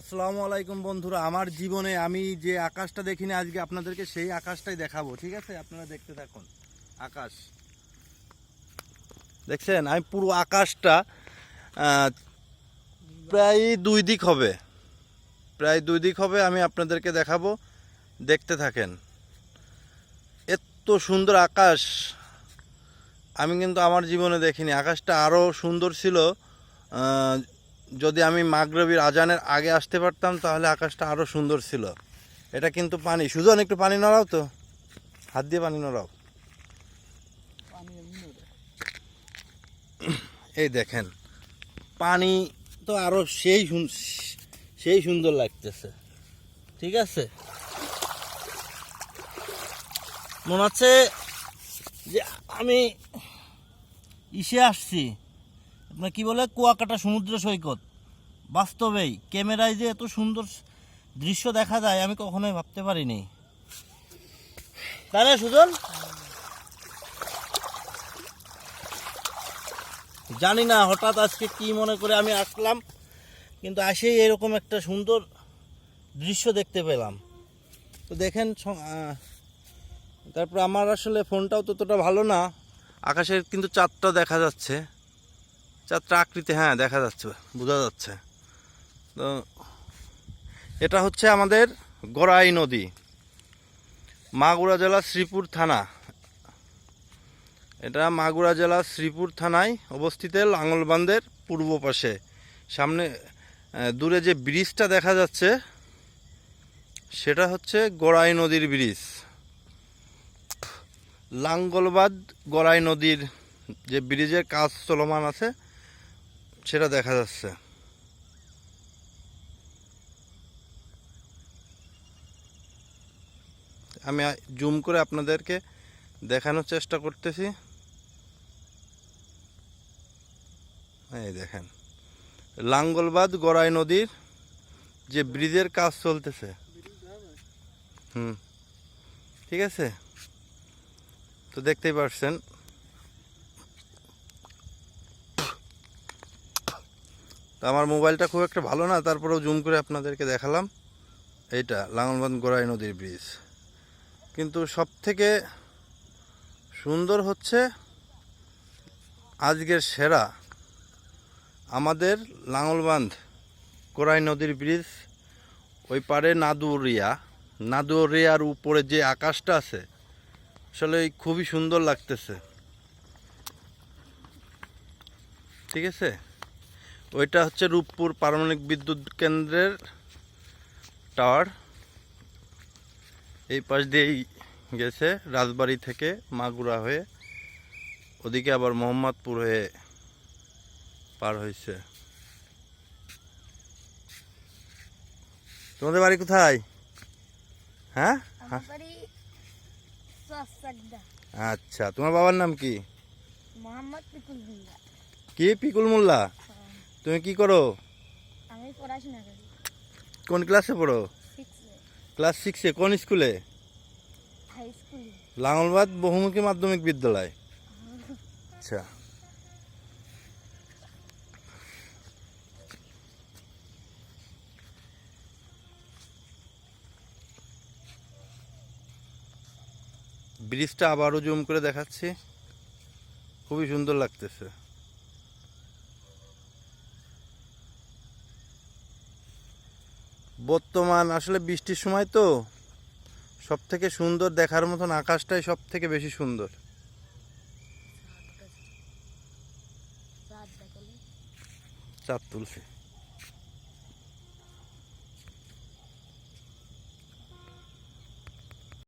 আসসালামু আলাইকুম বন্ধুরা, আমার জীবনে আমি যে আকাশটা দেখিনি, আজকে আপনাদেরকে সেই আকাশটাই দেখাবো, ঠিক আছে? আপনারা দেখতে থাকুন, আকাশ। দেখছেন? আমি পুরো আকাশটা প্রায় দুই দিক হবে। প্রায় দুই দিক হবে, আমি আপনাদেরকে দেখাবো। দেখতে থাকেন। এত সুন্দর আকাশ। আমি কিন্তু আমার জীবনে দেখিনি। আকাশটা আরও সুন্দর ছিল যদি আমি মাগরবির আজানের আগে আসতে পারতাম, তাহলে আকাশটা আরও সুন্দর ছিল। এটা কিন্তু পানি। সুজন, একটু পানি নড়াও তো। হাত দিয়ে পানি নড়াও। এই দেখেন, পানি তো আরও সেই সেই সুন্দর লাগতেছে। ঠিক আছে? মনে হচ্ছে যে আমি ইসে আসছি। আপনার কি বলে? কুয়াকাটা সমুদ্র সৈকত। বাস্তবেই ক্যামেরায় যে এত সুন্দর দৃশ্য দেখা যায়, আমি কখনোই ভাবতে পারিনি। না সুজন? জানি না হঠাৎ আজকে কি মনে করে আমি আসলাম, কিন্তু আসেই এরকম একটা সুন্দর দৃশ্য দেখতে পেলাম। তো দেখেন তারপর আমার আসলে ফোনটাও ততটা ভালো না, আকাশের কিন্তু চাঁদটা দেখা যাচ্ছে। চাঁদটা আকৃতি হ্যাঁ দেখা যাচ্ছে, বোঝা যাচ্ছে। তো এটা হচ্ছে আমাদের গড়াই নদী। মাগুরা জেলা শ্রীপুর থানা। এটা মাগুরা জেলা শ্রীপুর থানায় অবস্থিত লাঙ্গলবান্ধের পূর্ব পাশে। সামনে দূরে যে ব্রিজটা দেখা যাচ্ছে, সেটা হচ্ছে গড়াই নদীর ব্রিজ। লাঙ্গলবাদ গড়াই নদীর যে ব্রিজের কাজ চলমান আছে, সেটা দেখা যাচ্ছে। আমি জুম করে আপনাদেরকে দেখানোর চেষ্টা করতেছি। এই দেখেন। লাঙ্গলবাদ গড়াই নদীর যে ব্রিজের কাজ চলতেছে। হুম। ঠিক আছে? তো দেখতেই পারছেন। তো আমার মোবাইলটা খুব একটা ভালো না, তারপরেও জুম করে আপনাদেরকে দেখালাম। এইটা, লাঙ্গলবাদ গোড়াই নদীর ব্রিজ। কিন্তু সব থেকে সুন্দর হচ্ছে আজকের সেরা আমাদের লাঙ্গলবান্ধ কোরাই নদীর ব্রিজ ওই পারে নাদুরিয়া। নাদুরিয়ার উপরে যে আকাশটা আছে, আসলে খুবই সুন্দর লাগতেছে। ঠিক আছে? ওইটা হচ্ছে রূপপুর পারমাণবিক বিদ্যুৎ কেন্দ্রের টাওয়ার এই পাশ দিয়েই গেছে রাজবাড়ি থেকে মাগুরা হয়ে। ওদিকে আবার মোহাম্মদপুর হয়ে পার হয়েছে। তোমাদের বাড়ি কোথায়? হ্যাঁ? আচ্ছা তোমার বাবার নাম কি? কি? পিকুল মোল্লা? তুমি কি করো? আমি পড়াশোনা করি। কোন ক্লাসে পড়ো? ক্লাস সিক্সে কোন স্কুলে? লাঙ্গলবাদ বহুমুখী মাধ্যমিক বিদ্যালয়। আচ্ছা। ব্রিজটা আবারও জুম করে দেখাচ্ছি। খুবই সুন্দর লাগতেছে। বর্তমান আসলে বৃষ্টির সময় তো সব থেকে সুন্দর দেখার মতন আকাশটাই সব থেকে বেশি সুন্দর। চাঁদ তুলছে।